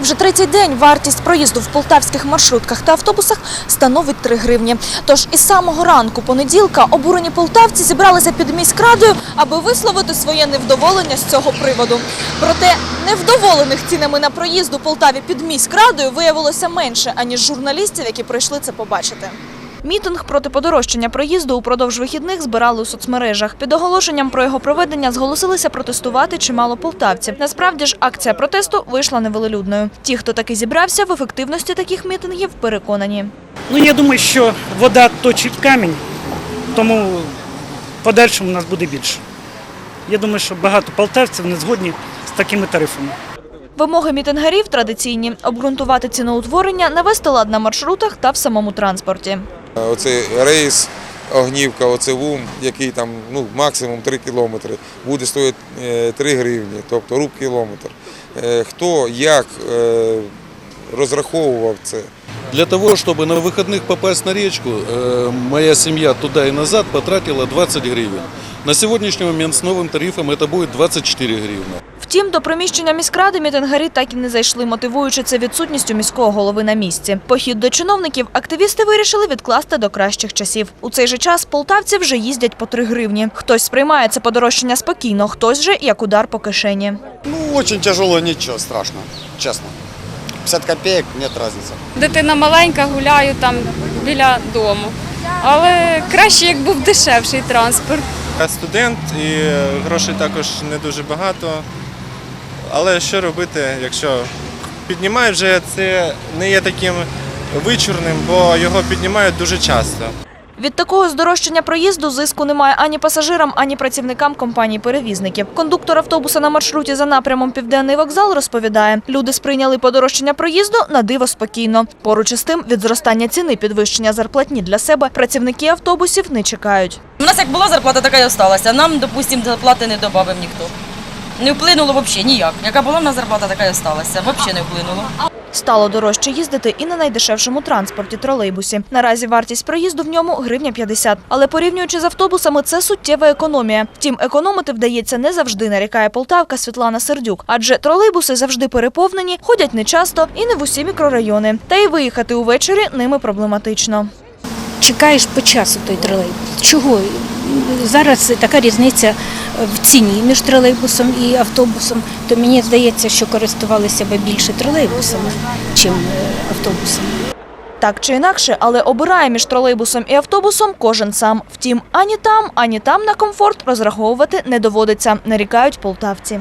Вже третій день вартість проїзду в полтавських маршрутках та автобусах становить 3 гривні. Тож із самого ранку понеділка обурені полтавці зібралися під міськрадою, аби висловити своє невдоволення з цього приводу. Проте невдоволених цінами на проїзд у Полтаві під міськрадою виявилося менше, аніж журналістів, які прийшли це побачити. Мітинг проти подорожчання проїзду упродовж вихідних збирали у соцмережах. Під оголошенням про його проведення зголосилися протестувати чимало полтавців. Насправді ж акція протесту вийшла невелелюдною. Ті, хто таки зібрався, в ефективності таких мітингів переконані. Ну, я думаю, що вода точить камінь, тому подальшому нас буде більше. Я думаю, що багато полтавців не згодні з такими тарифами. Вимоги мітингарів традиційні – обґрунтувати ціноутворення, навести лад на маршрутах та в самому транспорті. Оцей рейс Огнівка, Оцевум, який там ну, максимум 3 кілометри, буде стоїти е, 3 гривні, тобто руб кілометр. Е, Хто як е, розраховував це? Для того, чтобы на выходных попасть на речку, э, моя семья туда и назад потратила 20 гривен. На сегодняшний момент с новым тарифом это будет 24 гривны. Втім, до приміщення міськради мітингарі так і не зайшли, мотивуючи це відсутністю міського голови на місці. Похід до чиновників активісти вирішили відкласти до кращих часів. У цей же час полтавці вже їздять по 3 гривні. Хтось сприймає це подорожчання спокійно, хтось же як удар по кишені. Ну, очень тяжело, ничего страшного, честно. 50 копеек, нет разницы. Дитина маленька, гуляю там біля дому. Але краще, як був дешевший транспорт. Я студент і грошей також не дуже багато. Але що робити, якщо піднімають вже це не є таким вичурним, бо його піднімають дуже часто. Від такого здорожчання проїзду зиску немає ані пасажирам, ані працівникам компаній-перевізників. Кондуктор автобуса на маршруті за напрямом Південний вокзал розповідає, люди сприйняли подорожчання проїзду на диво спокійно. Поруч із тим, від зростання ціни підвищення зарплатні для себе працівники автобусів не чекають. У нас як була зарплата, така і осталася. Нам, допустимо, зарплати не додав ніхто. Не вплинуло взагалі ніяк. Яка була в нас зарплата, така і осталася. Взагалі не вплинуло. Стало дорожче їздити і на найдешевшому транспорті – тролейбусі. Наразі вартість проїзду в ньому – гривня 50. Але порівнюючи з автобусами, це суттєва економія. Втім, економити вдається не завжди, нарікає полтавка Світлана Сердюк. Адже тролейбуси завжди переповнені, ходять нечасто і не в усі мікрорайони. Та й виїхати увечері ними проблематично. чекаєш по часу той тролейбус. Чого? Зараз така різниця в ціні між тролейбусом і автобусом, то мені здається, що користувалися би більше тролейбусами, чим автобусом автобусами. Так чи інакше, але обирає між тролейбусом і автобусом кожен сам. Втім, ані там, ані там на комфорт розраховувати не доводиться, нарікають полтавці.